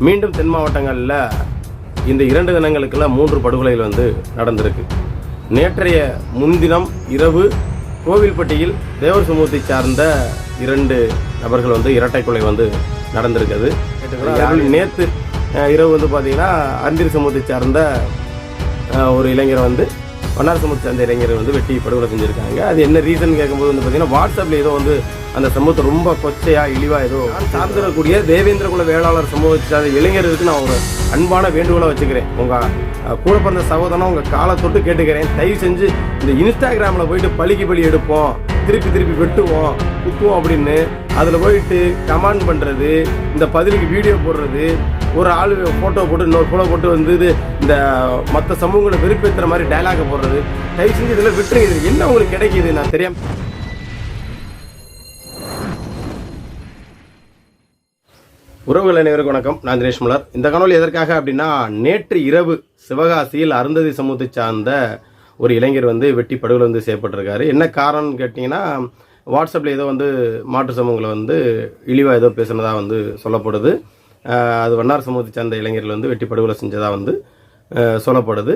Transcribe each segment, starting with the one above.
மீண்டும் தென் மாவட்டங்களில் இந்த இரண்டு தினங்களுக்குள்ள மூன்று படுகொலைகள் வந்து நடந்திருக்கு. நேற்றைய முன்தினம் இரவு கோவில்பட்டியில் தேவர் சமூகத்தை சார்ந்த இரண்டு நபர்கள் வந்து இரட்டை கொலை வந்து நடந்திருக்குது நேற்று இரவு வந்து பார்த்தீங்கன்னா அந்திரி சமூகத்தை சார்ந்த ஒரு இளைஞரை வந்து வண்ணார் சமூகத்தை சார்ந்த வந்து வெட்டி படுகொலை செஞ்சுருக்காங்க. அது என்ன ரீசன் கேட்கும்போது வந்து பார்த்தீங்கன்னா வாட்ஸ்அப்பில் ஏதோ வந்து அந்த சமூகத்தை ரொம்ப கொச்சையாக இழிவாக ஏதோ நான் சார்ந்திருக்கக்கூடிய தேவேந்திர குல வேளாளர் சமூகத்தை சார்ந்த இளைஞருக்கு நான் ஒரு அன்பான வேண்டுகோளை வச்சுக்கிறேன். உங்கள் கூட பிறந்த சகோதரனை உங்கள் காலை தொட்டு கேட்டுக்கிறேன். தயவு செஞ்சு இந்த இன்ஸ்டாகிராமில் போயிட்டு பழிக்கு பலி எடுப்போம். திருப்பி திருப்பி வெட்டுவோம் குத்துவோம் அப்படின்னு. அதில் போயிட்டு கமெண்ட் பண்ணுறது இந்த பதிலுக்கு வீடியோ போடுறது ஒரு ஆள் ஃபோட்டோ போட்டு இன்னொரு ஃபோட்டோ போட்டு வந்து இது இந்த மற்ற சமூகங்களை வெறுப்பேற்றுற மாதிரி டயலாக போடுறது. தயவு செஞ்சு இதில் விட்டுருங்க. இது என்ன உங்களுக்கு கிடைக்கிது? நான் தெரியாம உறவுகள் அனைவருக்கு வணக்கம். நான் தினேஷ் முலர். இந்த காணொலி எதற்காக அப்படின்னா நேற்று இரவு சிவகாசியில் அருந்ததி சமூகத்தை சார்ந்த ஒரு இளைஞர் வந்து வெட்டி படுகொலை வந்து செய்யப்பட்டிருக்காரு. என்ன காரணம்னு கேட்டிங்கன்னா வாட்ஸ்அப்பில் ஏதோ வந்து மாற்று சமூகங்களை வந்து இழிவாக ஏதோ பேசுனதாக வந்து சொல்லப்படுது. அது வண்ணார் சமூகத்தை சார்ந்த இளைஞர்கள் வந்து வெட்டி படுகொலை செஞ்சதாக வந்து சொல்லப்படுது.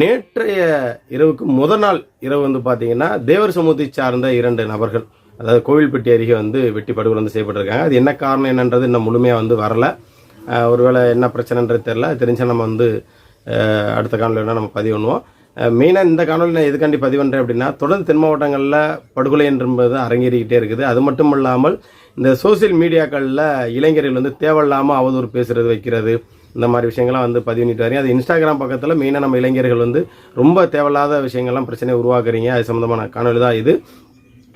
நேற்றைய இரவுக்கு முதல் நாள் இரவு வந்து பார்த்தீங்கன்னா தேவர் சமூகத்தை சார்ந்த இரண்டு நபர்கள் அதாவது கோவில்பட்டி அருகே வந்து வெட்டி படுகொலை வந்து செய்யப்பட்டிருக்காங்க. அது என்ன காரணம் என்னன்றது இன்னும் முழுமையாக வந்து வரல. ஒருவேளை என்ன பிரச்சனைன்றது தெரில தெரிஞ்சால் நம்ம வந்து அடுத்த காலையில் வேணால் நம்ம பதிவு பண்ணுவோம். மெயினாக இந்த காணொலி நான் எதுக்காண்டி பதிவு பண்ணுறேன் அப்படின்னா தொடர்ந்து தென் மாவட்டங்களில் படுகொலை என்பது அரங்கேறிக்கிட்டே இருக்குது. அது மட்டும் இல்லாமல் இந்த சோசியல் மீடியாக்களில் இளைஞர்கள் வந்து தேவையில்லாமல் அவதூறு பேசுகிறது வைக்கிறது இந்த மாதிரி விஷயங்கள்லாம் வந்து பதிவு பண்ணிட்டு வரீங்க. அது இன்ஸ்டாகிராம் பக்கத்தில் மெயினாக நம்ம இளைஞர்கள் வந்து ரொம்ப தேவையில்லாத விஷயங்கள்லாம் பிரச்சனையை உருவாக்குறீங்க. அது சம்மந்தமான காணொலி தான் இது.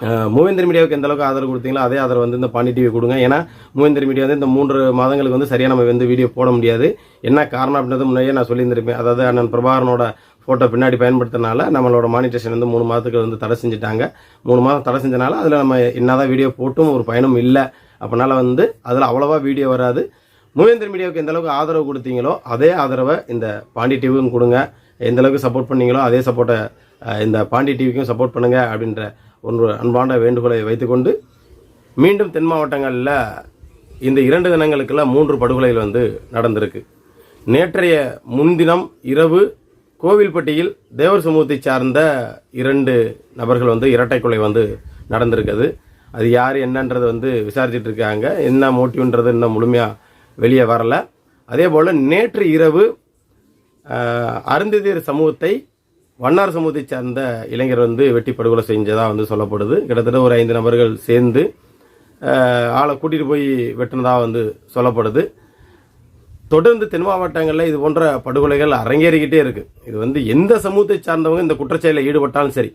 அஹ் மூவேந்தர் மீடியாவுக்கு எந்த அளவுக்கு ஆதரவு கொடுத்தீங்களோ அதே ஆதரவு வந்து இந்த பாண்டி டிவி கொடுங்க. ஏன்னா மூவேந்தர் மீடியா வந்து இந்த மூன்று மாதங்களுக்கு வந்து சரியாக நம்ம வந்து வீடியோ போட முடியாது. என்ன காரணம் அப்படின்றது முன்னாடியே நான் சொல்லியிருந்திருப்பேன். அதாவது அண்ணன் பிரபாகரனோட ஃபோட்டோ பின்னாடி பயன்படுத்தினால நம்மளோட மானிட்டேஷன் வந்து மூணு மாதத்துக்கு வந்து தடை செஞ்சுட்டாங்க. மூணு மாதம் தடை செஞ்சனால அதில் நம்ம என்னதான் வீடியோ போட்டும் ஒரு பயனும் இல்லை. அப்படினால வந்து அதில் அவ்வளோவா வீடியோ வராது. மூவேந்தர் மீடியாவுக்கு எந்த அளவுக்கு ஆதரவு கொடுத்தீங்களோ அதே ஆதரவை இந்த பாண்டி டிவிக்கும் கொடுங்க. எந்த அளவுக்கு சப்போர்ட் பண்ணீங்களோ அதே சப்போர்ட்டை இந்த பாண்டி டிவிக்கும் சப்போர்ட் பண்ணுங்க அப்படின்ற ஒன்று அன்பான வேண்டுகோளை வைத்துக்கொண்டு மீண்டும் தென் மாவட்டங்களில் இந்த இரண்டு தினங்களுக்குள்ள மூன்று படுகொலைகள் வந்து நடந்திருக்கு. நேற்றைய முன்தினம் இரவு கோவில்பட்டியில் தேவர் சமூகத்தை சார்ந்த இரண்டு நபர்கள் வந்து இரட்டை கொலை வந்து நடந்திருக்குது. அது யார் என்னன்றது வந்து விசாரிச்சுட்டு இருக்காங்க. என்ன மோட்டிவ்ன்றது இன்னும் முழுமையாக வெளியே வரல. அதே போல் நேற்று இரவு அருந்ததியர் சமூகத்தை வண்ணார் சமூகத்தை சார்ந்த இளைஞர் வந்து வெட்டி படுகொலை செஞ்சதாக வந்து சொல்லப்படுது. கிட்டத்தட்ட ஒரு ஐந்து நபர்கள் சேர்ந்து ஆளை கூட்டிகிட்டு போய் வெட்டினதாக வந்து சொல்லப்படுது. தொடர்ந்து தென் மாவட்டங்களில் இது போன்ற படுகொலைகள் அரங்கேறிக்கிட்டே இருக்கு. இது வந்து எந்த சமூகத்தை சார்ந்தவங்க இந்த குற்றச்செயலில் ஈடுபட்டாலும் சரி.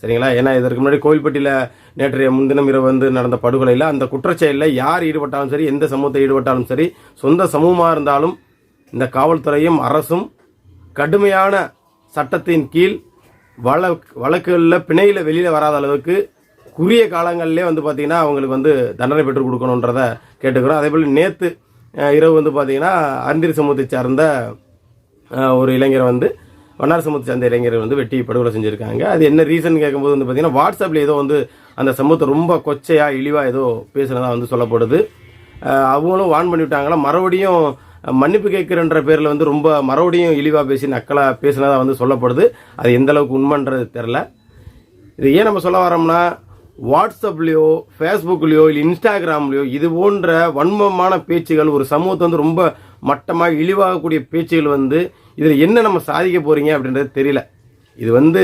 சரிங்களா? ஏன்னா இதற்கு முன்னாடி கோவில்பட்டியில் நேற்றைய முன்தினம் இரவு வந்து நடந்த படுகொலையில் அந்த குற்றச்செயலில் யார் ஈடுபட்டாலும் சரி எந்த சமூகத்தை ஈடுபட்டாலும் சரி சொந்த சமூகமாக இருந்தாலும் இந்த காவல்துறையும் அரசும் கடுமையான சட்டத்தின் கீழ் வழக்கு வழக்குகளில் பிணையில் வெளியில் வராத அளவுக்கு குறுகிய காலங்களிலே வந்து பார்த்திங்கன்னா அவங்களுக்கு வந்து தண்டனை பெற்றுக் கொடுக்கணுன்றத கேட்டுக்கிறோம். அதே போல் நேற்று இரவு வந்து பார்த்தீங்கன்னா அந்திரி சமூகத்தை சார்ந்த ஒரு இளைஞரை வந்து வண்ணார் சமூகத்தை சார்ந்த இளைஞரை வந்து வெட்டி படுகொலை செஞ்சுருக்காங்க. அது என்ன ரீசன் கேட்கும்போது வந்து பார்த்தீங்கன்னா வாட்ஸ்அப்பில் ஏதோ வந்து அந்த சமூகத்தை ரொம்ப கொச்சையாக இழிவாக ஏதோ பேசுனதாக வந்து சொல்லப்படுது. அவங்களும் வான் பண்ணிவிட்டாங்களா மறுபடியும் மன்னிப்பு கேட்குறன்ற பேரில் வந்து ரொம்ப மறுபடியும் இழிவாக பேசி நக்கலாக பேசினதாக வந்து சொல்லப்படுது. அது எந்த அளவுக்கு உண்மைன்றது தெரில இது ஏன் நம்ம சொல்ல வரோம்னா வாட்ஸ்அப்லேயோ ஃபேஸ்புக்லேயோ இல்லை இன்ஸ்டாகிராம்லேயோ இது போன்ற வன்மமான பேச்சுகள் ஒரு சமூகத்தை வந்து ரொம்ப மட்டமாக இழிவாகக்கூடிய பேச்சுகள் வந்து இதில் என்ன நம்ம சாதிக்க போகிறீங்க அப்படின்றது தெரியல. இது வந்து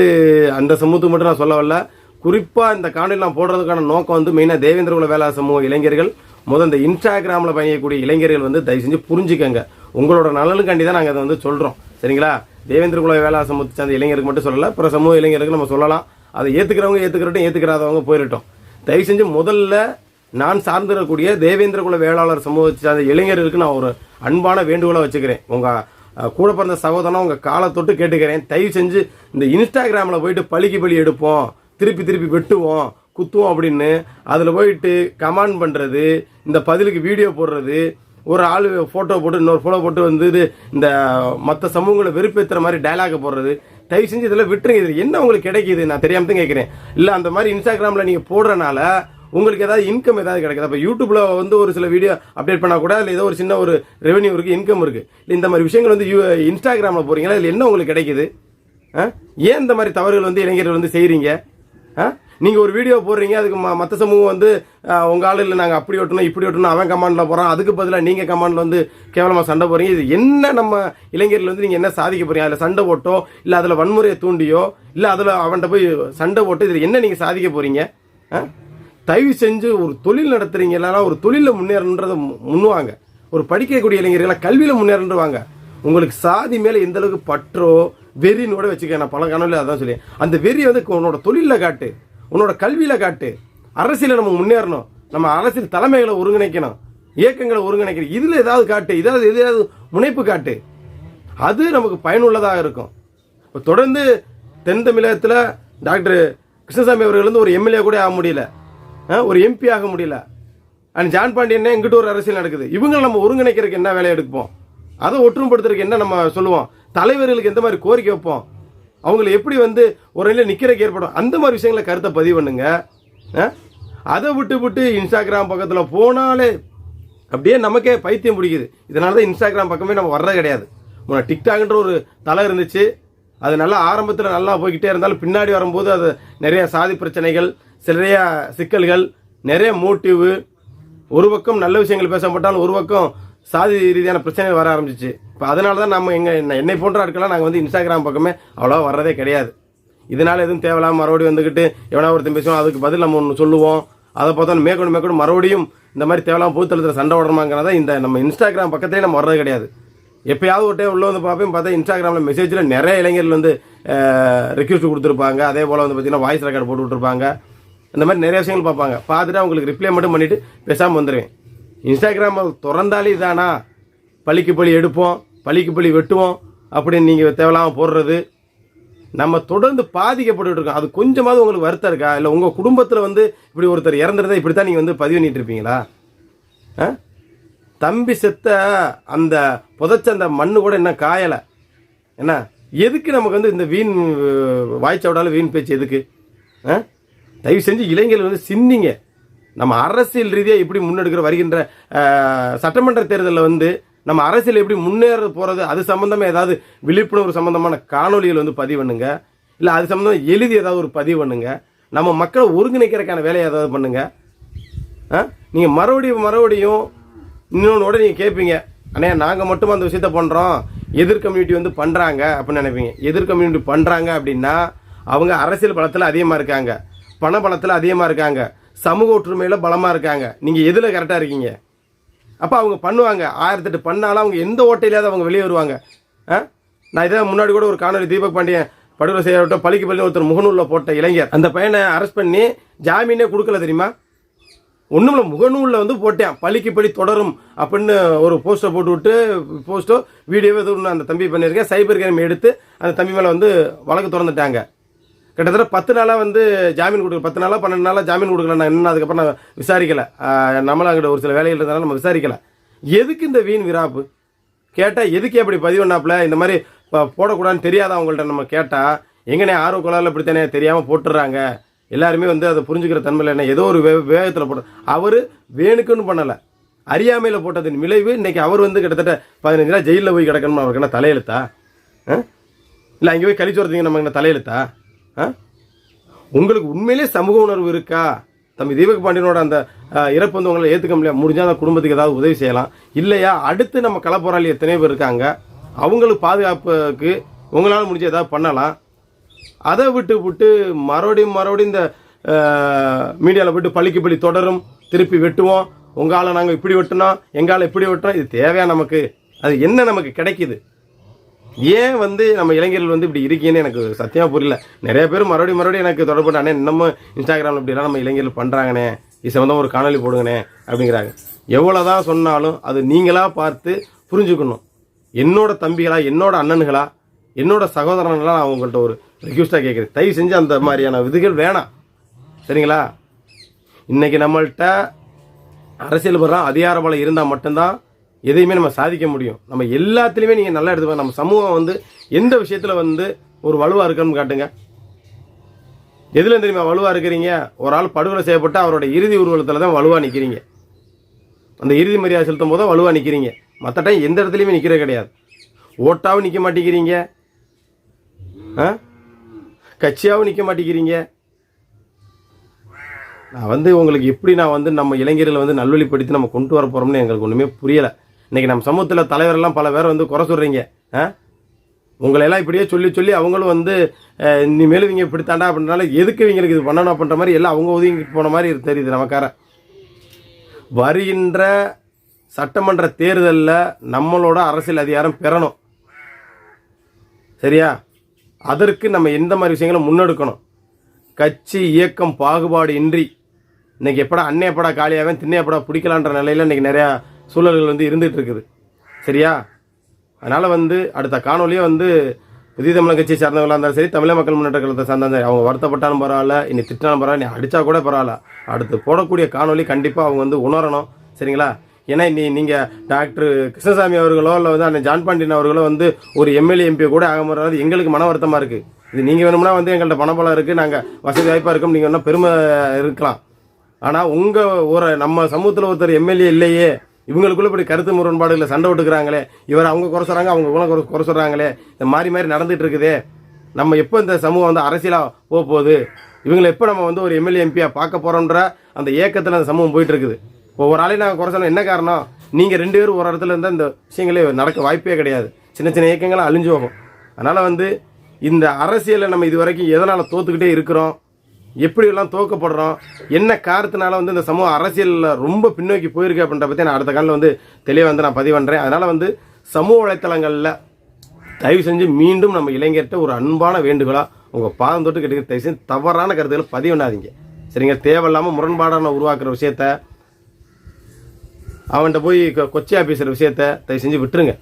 அந்த சமூகத்துக்கு மட்டும் நான் சொல்ல வரல. குறிப்பாக இந்த காணொலி நான் போடுறதுக்கான நோக்கம் வந்து மெயினாக தேவேந்திரகுல வேளா சமூக இளைஞர்கள் முதல் இந்த இன்ஸ்டாகிராமில் பயணிக்கக்கூடிய இளைஞர்கள் வந்து தயவு செஞ்சு புரிஞ்சுக்கங்க. உங்களோட நலனுக்காண்டி தான் நாங்கள் அதை வந்து சொல்கிறோம் சரிங்களா? தேவேந்திரகுல வேளா சமூகத்தை சார்ந்த இளைஞருக்கு மட்டும் சொல்லலை பிற சமூக இளைஞருக்கு நம்ம சொல்லலாம். அதை ஏற்றுக்கிறவங்க ஏற்றுக்கிறட்டும் ஏற்றுக்கிறாதவங்க போயிடட்டும் தயவு செஞ்சு முதல்ல நான் சார்ந்திருக்கக்கூடிய தேவேந்திர குல வேளாளர் சமூகத்தை சார்ந்த இளைஞர்களுக்கு நான் ஒரு அன்பான வேண்டுகோளை வச்சுக்கிறேன். உங்கள் கூட பிறந்த சகோதரனை உங்கள் காலை தொட்டு கேட்டுக்கிறேன். தயவு செஞ்சு இந்த இன்ஸ்டாகிராமில் போயிட்டு பழிக்கு பலி எடுப்போம் திருப்பி திருப்பி வெட்டுவோம் குத்துவோம் அப்படின்னு அதில் போயிட்டு கமெண்ட் பண்ணுறது இந்த பதிலுக்கு வீடியோ போடுறது ஒரு ஆள் ஃபோட்டோ போட்டு இன்னொரு ஃபோட்டோ போட்டு வந்து இந்த மற்ற சமூகங்களை வெறுப்பேற்றுற மாதிரி டயலாக போடுறது தயவு செஞ்சு இதெல்லாம் விட்டுருங்க. இது என்ன உங்களுக்கு கிடைக்குது? நான் தெரியாமல் தான் கேட்குறேன் இல்லை அந்த மாதிரி இன்ஸ்டாகிராமில் நீங்கள் போடுறனால உங்களுக்கு ஏதாவது இன்கம் ஏதாவது கிடைக்குது? அப்போ யூடியூப்ல வந்து ஒரு சில வீடியோ அப்டேட் பண்ணால் கூட அதில் ஏதோ ஒரு சின்ன ஒரு ரெவென்யூ இருக்குது இன்கம் இருக்குது இல்லை இந்த மாதிரி விஷயங்கள் வந்து யூ இன்ஸ்டாகிராமில் போகிறீங்களா இல்லை என்ன உங்களுக்கு கிடைக்குது? ஆ? ஏன் இந்த மாதிரி தவறுகள் வந்து இளைஞர்கள் வந்து செய்கிறீங்க நீங்கள் ஒரு வீடியோ போடுறீங்க அதுக்கு ம மற்ற சமூகம் வந்து உங்கள் ஆள் இல்லை நாங்கள் அப்படி ஓட்டணும் இப்படி ஓட்டணும் அவன் கமாண்டில் போகிறான் அதுக்கு பதிலாக நீங்கள் கமாண்டில் வந்து கேவலமாக சண்டை போடுறீங்க. இது என்ன நம்ம இளைஞர்கள் வந்து நீங்கள் என்ன சாதிக்க போகிறீங்க அதில் சண்டை போட்டோ இல்லை அதில் வன்முறையை தூண்டியோ இல்லை அதில் அவன்கிட்ட போய் சண்டை போட்டு இதில் என்ன நீங்கள் சாதிக்க போகிறீங்க தயவு செஞ்சு ஒரு தொழில் நடத்துறீங்க இல்லைனா ஒரு தொழிலில் முன்னேறன்றதை முன்னுவாங்க. ஒரு படிக்கக்கூடிய இளைஞர்களை கல்வியில் முன்னேறன்றுவாங்க உங்களுக்கு சாதி மேலே எந்த அளவுக்கு பற்றோ வெறின்னு கூட வச்சுக்க நான் பல கனவுல அதான் சொல்லி அந்த வெறி வந்து உன்னோட தொழிலில் காட்டு உன்னோட கல்வியில் காட்டு. அரசியலில் நம்ம முன்னேறணும். நம்ம அரசியல் தலைமைகளை ஒருங்கிணைக்கணும். இயக்கங்களை ஒருங்கிணைக்கணும். இதில் ஏதாவது காட்டு இதாவது எதாவது முனைப்பு காட்டு. அது நமக்கு பயனுள்ளதாக இருக்கும். இப்போ தொடர்ந்து தென் தமிழகத்தில் டாக்டர் கிருஷ்ணசாமி அவர்கள் வந்து ஒரு எம்எல்ஏ கூட ஆக முடியல. ஆ, ஒரு எம்பி ஆக முடியல. அண்ட் ஜான் பாண்டியன் இங்கிட்ட ஒரு அரசியல் நடக்குது. இவங்களை நம்ம ஒருங்கிணைக்கிறதுக்கு என்ன வேலையை எடுப்போம்? அதை ஒற்றுமைப்படுத்துறதுக்கு என்ன நம்ம சொல்லுவோம்? தலைவர்களுக்கு எந்த மாதிரி கோரிக்கை வைப்போம்? அவங்கள எப்படி வந்து ஒரு நிலையில் நிற்கிறதுக்கு ஏற்படும்? அந்த மாதிரி விஷயங்களை கருத்தை பதிவு பண்ணுங்க. அதை விட்டு விட்டு இன்ஸ்டாகிராம் பக்கத்தில் போனாலே அப்படியே நமக்கே பைத்தியம் பிடிக்குது. இதனால தான் இன்ஸ்டாகிராம் பக்கமே நம்ம வர்றது கிடையாது. முன்ன டிக்டாக்ன்ற ஒரு தலை இருந்துச்சு. அது நல்லா ஆரம்பத்தில் நல்லா போய்கிட்டே இருந்தாலும் பின்னாடி வரும்போது அது நிறைய சாதி பிரச்சனைகள் நிறைய சிக்கல்கள் நிறைய மோட்டிவ் ஒரு பக்கம் நல்ல விஷயங்கள் பேசப்பட்டாலும் ஒரு பக்கம் சாதி ரீதியான பிரச்சனைகள் வர ஆரம்பிச்சிச்சு. இப்போ அதனால தான் நம்ம எங்கள் என்னை போன்ற ஆட்கள்லாம் நாங்கள் வந்து இன்ஸ்டாகிராம் பக்கமே அவ்வளோவா வர்றதே கிடையாது. இதனால் எதுவும் தேவையில்லாம மறுபடியும் வந்துக்கிட்டு எவனா ஒருத்தன் பேசுவோம் அதுக்கு பதில் நம்ம ஒன்று சொல்லுவோம். அதை பார்த்தா மேற்கொண்டு மேற்கொண்டு மறுபடியும் இந்த மாதிரி தேவையில்லாம பூத்தளத்தில் சண்டை விடணுமாங்கிறத இந்த நம்ம இன்ஸ்டாகிராம் பக்கத்திலே நம்ம வர்றது கிடையாது. எப்பயாவது ஒரு டைம் உள்ளே வந்து பார்ப்பேன் பார்த்தா இன்ஸ்டாகிராமில் மெசேஜில் நிறைய இளைஞர்கள் வந்து ரெக்யூஸ்ட் கொடுத்துருப்பாங்க. அதே போல் வந்து பார்த்தீங்கன்னா வாய்ஸ் ரெக்கார்டு போட்டு விட்ருப்பாங்க இந்த மாதிரி நிறைய விஷயங்கள் பார்ப்பாங்க. பார்த்துட்டு அவங்களுக்கு ரிப்ளை மட்டும் பண்ணிவிட்டு பேசாமல் வந்துடுவேன் இன்ஸ்டாகிராம் திறந்தாலே இதானா? பழிக்கு பழி எடுப்போம் பழிக்கு பழி வெட்டுவோம் அப்படின்னு நீங்கள் தேவையில்லாமல் போடுறது. நம்ம தொடர்ந்து பாதிக்கப்பட்டு இருக்கோம். அது கொஞ்சமாவது உங்களுக்கு வருத்தம் இருக்கா? இல்லை உங்கள் குடும்பத்தில் வந்து இப்படி ஒருத்தர் இறந்துருந்தா இப்படி தான் நீங்கள் வந்து பதிவு பண்ணிட்டு இருப்பீங்களா? ஆ? தம்பி செத்த அந்த புதைச்ச அந்த மண்ணு கூட இன்னும் காயலை. என்ன? எதுக்கு நமக்கு வந்து இந்த வீண் வாய்ச்சவடால வீண் பேச்சு எதுக்கு? ஆ? தயவு செஞ்சு இளைஞர்கள் வந்து சிந்திங்க. நம்ம அரசியல் ரீதியாக எப்படி முன்னெடுக்கிற வருகின்ற சட்டமன்ற தேர்தலில் வந்து நம்ம அரசியல் எப்படி முன்னேற போகிறது அது சம்மந்தமாக ஏதாவது விழிப்புணர்வு சம்மந்தமான காணொலிகள் வந்து பதிவு பண்ணுங்க. இல்லை அது சம்மந்தமாக எழுதி ஏதாவது ஒரு பதிவு பண்ணுங்க. நம்ம மக்களை ஒருங்கிணைக்கிறதுக்கான வேலையை ஏதாவது பண்ணுங்க. நீங்கள் மறுபடியும் மறுபடியும் இன்னொன்னோட நீங்கள் கேட்பீங்க அண்ணே நாங்கள் மட்டும் அந்த விஷயத்த பண்ணுறோம் எதிர் கம்யூனிட்டி வந்து பண்ணுறாங்க அப்படின்னு நினைப்பீங்க. எதிர் கம்யூனிட்டி பண்ணுறாங்க அப்படின்னா அவங்க அரசியல் பலத்தில் அதிகமாக இருக்காங்க. பண பலத்தில் அதிகமாக இருக்காங்க. சமூக ஒற்றுமையில் பலமாக இருக்காங்க. நீங்கள் எதில் கரெக்டாக இருக்கீங்க? அப்போ அவங்க பண்ணுவாங்க. ஆயிரத்தெட்டு பண்ணாலும் அவங்க எந்த ஓட்டையிலாவது அவங்க வெளியே வருவாங்க. ஆ? நான் இதை முன்னாடி கூட ஒரு காணொலி தீபக் பாண்டியன் படுகொலை செய்யப்பட்ட பழிக்கு பள்ளி ஒருத்தர் முகநூலில் போட்ட இளைஞர். அந்த பையனை அரெஸ்ட் பண்ணி ஜாமீனே கொடுக்கல தெரியுமா? ஒன்றும் இல்லை முகநூலில் வந்து போட்டேன். பழிக்கு பழி தொடரும் அப்படின்னு ஒரு போஸ்ட்டை போட்டு விட்டு போஸ்ட்டோ வீடியோவோ எதுவும் ஒன்று அந்த தம்பி பண்ணியிருக்கேன். சைபர் கிரைம் எடுத்து அந்த தம்பி மேலே வந்து வழக்கு திறந்துட்டாங்க. கிட்டத்தட்ட பத்து நாளாக வந்து ஜாமீன் கொடுக்கல. பத்து நாளாக பன்னெண்டு நாளாக ஜாமீன் கொடுக்கல. நான் இன்னும் அதுக்கப்புறம் நான் விசாரிக்கலை. நம்மளும் அங்கிட்ட ஒரு சில வேலைகள் இருந்தாலும் நம்ம விசாரிக்கலை. எதுக்கு இந்த வீண் விராப்பு கேட்டால் எதுக்கு அப்படி பதிவு இந்த மாதிரி போடக்கூடாதுன்னு தெரியாத அவங்கள்ட்ட நம்ம கேட்டால் எங்கனே ஆர்வ கோளாறுல இப்படித்தானே தெரியாமல் போட்டுடுறாங்க. எல்லாருமே வந்து அதை புரிஞ்சுக்கிற தன்மையில் என்ன ஏதோ ஒரு வே வேகத்தில் போட அவர் வேணுக்குன்னு பண்ணலை. அறியாமையில் போட்டதின் விளைவு இன்றைக்கி அவர் வந்து கிட்டத்தட்ட பதினஞ்சு நாள் ஜெயிலில் போய் கிடக்கணும்னு அவருக்கு என்ன தலையெழுத்தா? இல்லை அங்கே போய் கழிச்சு வரதுங்க நம்ம என்ன தலையெழுத்தா? உங்களுக்கு உண்மையிலே சமூக உணர்வு இருக்கா? தம்பி தீபக் பாண்டியனோட அந்த இறப்பு வந்து உங்களை ஏற்றுக்க முடியாது முடிஞ்சால் அந்த குடும்பத்துக்கு ஏதாவது உதவி செய்யலாம். இல்லையா? அடுத்து நம்ம களப்போராளி எத்தனை பேர் இருக்காங்க. அவங்களுக்கு பாதுகாப்புக்கு உங்களால் முடிஞ்ச ஏதாவது பண்ணலாம். அதை விட்டு விட்டு மறுபடியும் மறுபடியும் இந்த மீடியாவில் போயிட்டு பழிக்கு பழி தொடரும். திருப்பி வெட்டுவோம். உங்களால் நாங்கள் இப்படி வெட்டினோம் எங்களால் இப்படி வெட்டினோம் இது தேவையா நமக்கு? அது என்ன நமக்கு கிடைக்கிது? ஏன் வந்து நம்ம இளைஞர்கள் வந்து இப்படி இருக்கீங்கன்னு எனக்கு சத்தியமா புரியல. நிறைய பேர் மறுபடியும் மறுபடியும் எனக்கு தொடர்பு அண்ணே இன்னமும் இன்ஸ்டாகிராமில் இப்படிலாம் நம்ம இளைஞர்கள் பண்ணுறாங்கண்ணே இது சம்மந்தம் ஒரு காணொலி போடுங்கண்ணே அப்படிங்கிறாங்க. எவ்வளோதான் சொன்னாலும் அது நீங்களாக பார்த்து புரிஞ்சுக்கணும். என்னோட தம்பிகளா என்னோட அண்ணன்களா என்னோட சகோதரர்களா நான் உங்கள்கிட்ட ஒரு ரிக்வஸ்ட்டாக கேட்குறேன். தயவு செஞ்சு அந்த மாதிரியான விதிகள் வேணாம். சரிங்களா? இன்னைக்கு நம்மள்கிட்ட அரசியல் பரம் அதிகார பலம் இருந்தால் மட்டும்தான் எதையுமே நம்ம சாதிக்க முடியும். நம்ம எல்லாத்துலேயுமே நீங்கள் நல்லா எடுத்துப்போம் நம்ம சமூகம் வந்து எந்த விஷயத்தில் வந்து ஒரு வலுவாக இருக்கணும்னு காட்டுங்க. எதில் தெரியுமா வலுவாக இருக்கிறீங்க? ஒரு ஆள் படுகொலை செய்யப்பட்டு அவரோட இறுதி ஊர்வலத்தில் தான் வலுவாக நிற்கிறீங்க அந்த இறுதி மரியாதை செலுத்தும் போது தான் வலுவாக நிற்கிறீங்க மற்ற டைம் எந்த இடத்துலையுமே நிற்கிறது கிடையாது. ஓட்டாவும் நிற்க மாட்டேங்கிறீங்க. ஆ? கட்சியாகவும் நிற்க மாட்டேங்கிறீங்க. நான் வந்து உங்களுக்கு எப்படி நான் வந்து நம்ம இளைஞர்களை வந்து நல்வழிப்படுத்தி நம்ம கொண்டு வர போகிறோம்னு எங்களுக்கு ஒன்றுமே புரியலை. இன்னைக்கு நம்ம சமூகத்தில் தலைவரெல்லாம் பல பேர் வந்து குறை சொல்கிறீங்க ஆ? உங்களையெல்லாம் இப்படியே சொல்லி சொல்லி அவங்களும் வந்து அஹ், இனிமேல் இவங்க இப்படி தாண்டா அப்படின்றனால எதுக்கு இவங்களுக்கு இது பண்ணணும் அப்படின்ற மாதிரி எல்லாம் அவங்க ஒதுங்கி போன மாதிரி தெரியுது நமக்கார. வருகின்ற சட்டமன்ற தேர்தலில் நம்மளோட அரசியல் அதிகாரம் பெறணும். சரியா? அதற்கு நம்ம எந்த மாதிரி விஷயங்களை முன்னெடுக்கணும். கட்சி இயக்கம் பாகுபாடு இன்றி. இன்னைக்கு எப்படா அன்னையப்படா காலியாகவே திண்ணையப்படா பிடிக்கலான்ற நிலையில் இன்னைக்கு நிறையா சூழல்கள் வந்து இருந்துகிட்டு இருக்குது. சரியா? அதனால் வந்து அடுத்த காணொலியே வந்து புதிய தமிழக கட்சியை சார்ந்தவங்களாக இருந்தாலும் சரி தமிழக மக்கள் முன்னேற்ற கழகத்தை சார்ந்தாலும் சரி அவங்க வருத்தப்பட்டாலும் பரவாயில்ல இனி திட்டினாலும் பரவாயில்ல நீ அடித்தா கூட பரவாயில்ல. அடுத்து போடக்கூடிய காணொலி கண்டிப்பாக அவங்க வந்து உணரணும். சரிங்களா? ஏன்னா நீ நீங்கள் டாக்டர் கிருஷ்ணசாமி அவர்களோ இல்லை வந்து அந்த ஜான் பாண்டியன் அவர்களோ வந்து ஒரு எம்எல்ஏ எம்பி கூட ஆக முடியாது எங்களுக்கு மன வருத்தமாக இருக்குது இது நீங்கள் வேணும்னா வந்து எங்கள்கிட்ட பணபலம் இருக்குது நாங்கள் வசதி வாய்ப்பாக இருக்கோம். நீங்கள் வேணால் பெருமை இருக்கலாம். ஆனால் உங்கள் ஒரு நம்ம சமூகத்தில் ஒருத்தர் எம்எல்ஏ இல்லையே இவங்களுக்குள்ள இப்படி கருத்து முரண்பாடுகளை சண்டை விட்டுக்கிறாங்களே இவர் அவங்க குறை சொல்கிறாங்க அவங்க இவங்க குறை குறை சொல்கிறாங்களே இந்த மாறி மாறி நடந்துட்டு இருக்குதே. நம்ம எப்போ இந்த சமூகம் வந்து அரசியலாக போக போகுது? இவங்களை எப்போ நம்ம வந்து ஒரு எம்எல்ஏ எம்பியாக பார்க்க போகிறோன்ற அந்த ஏக்கத்தில் அந்த சமூகம் போயிட்டு இருக்குது. இப்போ ஆளையும் நாங்கள் குறை சொல்லணும் என்ன காரணம்? நீங்கள் ரெண்டு பேரும் ஒரு இடத்துல இருந்தால் இந்த விஷயங்களே நடக்க வாய்ப்பே கிடையாது. சின்ன சின்ன இயக்கங்களாக அழிஞ்சு போகும். அதனால் வந்து இந்த அரசியலை நம்ம இது வரைக்கும் எதனால் தோத்துக்கிட்டே இருக்கிறோம்? எப்படியெல்லாம் தோக்கப்படுறோம் என்ன காரணத்தினால வந்து இந்த சமூக அரசியலில் ரொம்ப பின்னோக்கி போயிருக்கு அப்படின்ற பற்றி நான் அடுத்த காலில் வந்து தெளிவாக வந்து நான் பதிவு பண்ணுறேன் அதனால் வந்து சமூக வலைத்தளங்களில் தயவு செஞ்சு மீண்டும் நம்ம இளைஞர்கிட்ட ஒரு அன்பான வேண்டுகோளாக உங்கள் பாதம் தொட்டு கேட்டுக்க தயவு செஞ்சு தவறான கருத்துக்களை பதிவு பண்ணாதீங்க. சரிங்க தேவையில்லாமல் முரண்பாடான உருவாக்குற விஷயத்த அவன்கிட்ட போய் கொ- கொச்சையா பேசுகிற விஷயத்த தயவு செஞ்சு விட்டுருங்க.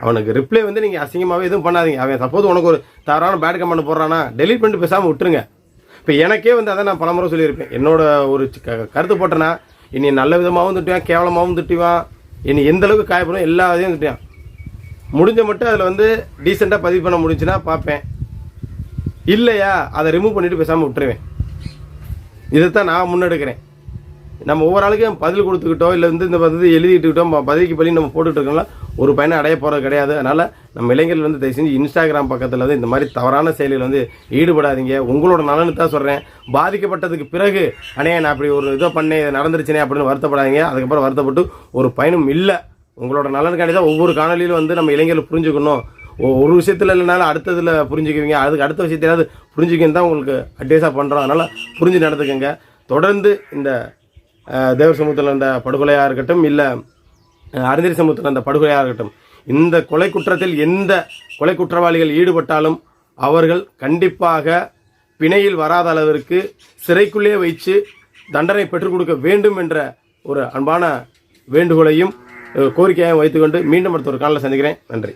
அவனுக்கு ரிப்ளை வந்து நீங்கள் அசிங்கமாகவே எதுவும் பண்ணாதீங்க. அவன் சப்போஸ் உனக்கு ஒரு தவறான பேட் கமெண்ட் போடுறானா டெலிட் பண்ணிட்டு பேசாமல் விட்டுருங்க. இப்போ எனக்கே வந்து அதை நான் பலமுறை சொல்லியிருப்பேன். என்னோட ஒரு க- கருத்து போட்டேன்னா இனி நல்ல விதமாகவும் திட்டுவான் கேவலமாகவும் திட்டுவான் இனி எந்த அளவுக்கு காயப்படும் எல்லா இதையும் திட்டுவான். முடிஞ்ச மட்டும் அதில் வந்து டீசெண்டாக பதிவு பண்ண முடிஞ்சுன்னா பார்ப்பேன். இல்லையா அதை ரிமூவ் பண்ணிவிட்டு பேசாமல் விட்டுருவேன். இதைத்தான் நான் முன்னெடுக்கிறேன். நம்ம ஒவ்வொரு ஆளுக்கும் பதில் கொடுத்துக்கிட்டோ இல்லை வந்து இந்த வந்து எழுதிட்டுக்கிட்டோ ப- பதிலுக்கு நம்ம போட்டுட்டு இருக்கோம்ல ஒரு பையனை அடைய போகிறது கிடையாது. அதனால் நம்ம இளைஞர்கள் வந்து தயவு செஞ்சு இன்ஸ்டாகிராம் பக்கத்தில் வந்து இந்த மாதிரி தவறான செயலில் வந்து ஈடுபடாதீங்க. உங்களோட நலனுக்கு தான் சொல்கிறேன் பாதிக்கப்பட்டதுக்கு பிறகு அண்ணே நான் அப்படி ஒரு இதை பண்ணேன் இதை நடந்துருச்சுனே அப்படின்னு வருத்தப்படாதீங்க. அதுக்கப்புறம் வருத்தப்பட்டு ஒரு பயனும் இல்லை. உங்களோட நலனுக்காண்டி தான் ஒவ்வொரு காணொலியிலும் வந்து நம்ம இளைஞர்கள் புரிஞ்சுக்கணும். ஒரு விஷயத்தில் இல்லைனாலும் அடுத்ததில் புரிஞ்சுக்குவீங்க. அதுக்கு அடுத்த விஷயத்தையாவது புரிஞ்சுக்கின்னு தான் உங்களுக்கு அட்வைஸாக பண்ணுறோம் அதனால் புரிஞ்சு நடந்துக்கோங்க. தொடர்ந்து இந்த தேவர் சமூகத்தில் இருந்த படுகொலையாக இருக்கட்டும் இல்லை அறிஞர் சமூகத்தில் நடந்த படுகொலையாக இருக்கட்டும் இந்த கொலை குற்றத்தில் எந்த கொலை குற்றவாளிகள் ஈடுபட்டாலும் அவர்கள் கண்டிப்பாக பிணையில் வராத அளவிற்கு சிறைக்குள்ளே வைத்து தண்டனை பெற்றுக் கொடுக்க வேண்டும் என்ற ஒரு அன்பான வேண்டுகோளையும் கோரிக்கையாக வைத்துக்கொண்டு மீண்டும் அடுத்த ஒரு காலில் சந்திக்கிறேன். நன்றி.